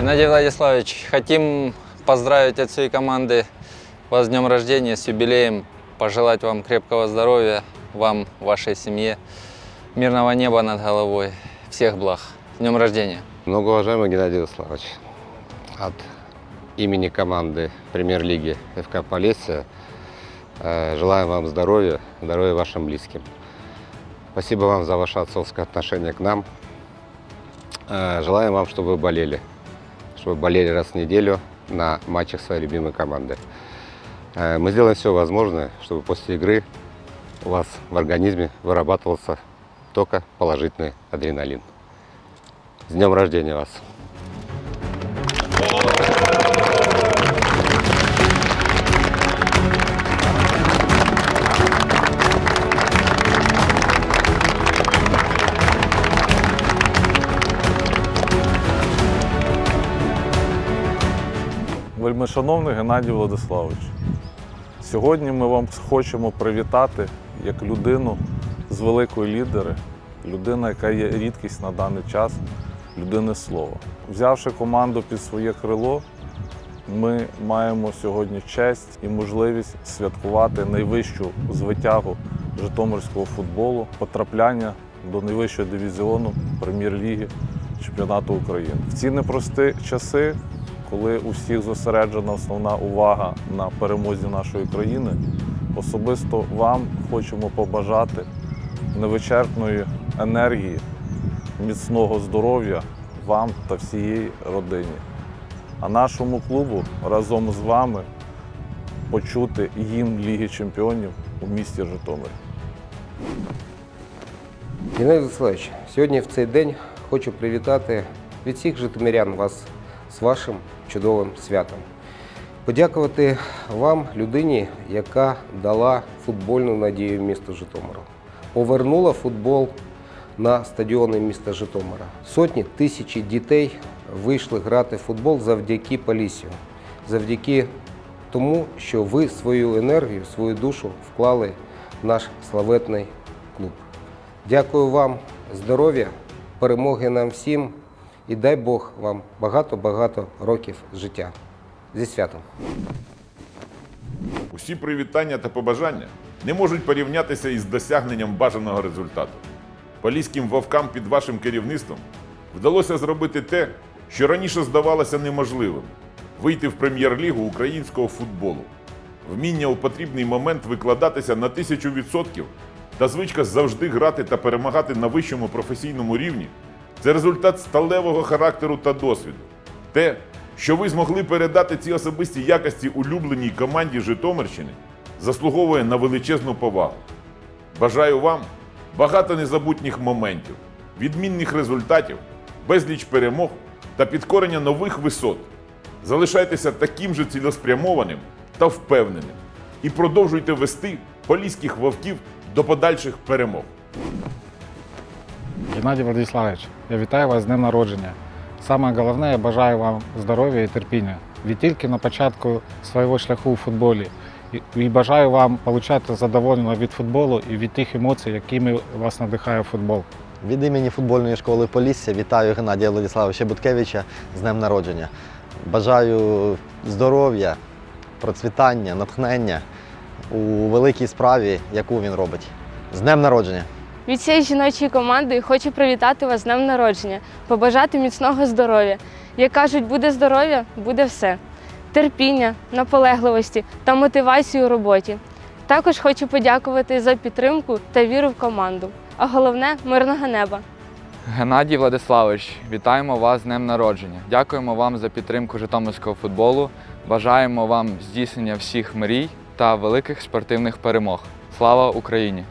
Геннадий Владиславович, хотим поздравить от всей команды вас с днем рождения, с юбилеем, пожелать вам крепкого здоровья, вам, вашей семье, мирного неба над головой, всех благ. С днем рождения! Многоуважаемый Геннадий Владиславович, от имени команды премьер-лиги ФК Полесье э, желаем вам здоровья, здоровья вашим близким. Спасибо вам за ваше отцовское отношение к нам. Э, Желаем вам, чтобы вы болели, чтобы болели раз в неделю на матчах своей любимой команды. Э, Мы сделаем все возможное, чтобы после игры у вас в организме вырабатывался только положительный адреналин. С днем рождения вас! Вельмишановний Геннадій Владиславович, сьогодні ми вам хочемо привітати як людину з великої лідери, людина, яка є рідкість на даний час, людини слова. Взявши команду під своє крило, ми маємо сьогодні честь і можливість святкувати найвищу звитягу житомирського футболу, потрапляння до найвищого дивізіону прем'єр-ліги чемпіонату України. В ці непрості часи, коли у всіх зосереджена основна увага на перемозі нашої країни, особисто вам хочемо побажати невичерпної енергії, міцного здоров'я вам та всієї родині. А нашому клубу разом з вами почути гімн Ліги Чемпіонів у місті Житомир. Геннадій Владиславович, сьогодні в цей день хочу привітати від всіх житомирян вас з вашим чудовим святом. Подякувати вам, людині, яка дала футбольну надію місту Житомиру. Повернула футбол на стадіони міста Житомира. Сотні тисячі дітей вийшли грати в футбол завдяки Полісію, завдяки тому, що ви свою енергію, свою душу вклали в наш славетний клуб. Дякую вам, здоров'я, перемоги нам всім і дай Бог вам багато-багато років життя. Зі святом! Усі привітання та побажання не можуть порівнятися із досягненням бажаного результату. Поліським вовкам під вашим керівництвом вдалося зробити те, що раніше здавалося неможливим вийти в прем'єр-лігу українського футболу. Вміння у потрібний момент викладатися на тисячу відсотків та звичка завжди грати та перемагати на вищому професійному рівні це результат сталевого характеру та досвіду. Те, що ви змогли передати ці особисті якості улюбленій команді Житомирщини, заслуговує на величезну повагу. Бажаю вам багато незабутніх моментів, відмінних результатів, безліч перемог та підкорення нових висот. Залишайтеся таким же цілеспрямованим та впевненим і продовжуйте вести поліських вовків до подальших перемог. Геннадій Владиславович, я вітаю вас з днем народження. Саме головне, я бажаю вам здоров'я і терпіння. Ви тільки на початку свого шляху у футболі. І бажаю вам отримати задоволення від футболу і від тих емоцій, якими вас надихає футбол. Від імені футбольної школи Полісся вітаю Геннадія Владиславовича Буткевича з днем народження. Бажаю здоров'я, процвітання, натхнення у великій справі, яку він робить. З днем народження! Від цієї жіночої команди хочу привітати вас з днем народження, побажати міцного здоров'я. Як кажуть, буде здоров'я, буде все. Терпіння, наполегливості та мотивації у роботі. Також хочу подякувати за підтримку та віру в команду. А головне мирного неба. Геннадій Владиславович, вітаємо вас з днем народження. Дякуємо вам за підтримку житомирського футболу. Бажаємо вам здійснення всіх мрій та великих спортивних перемог. Слава Україні!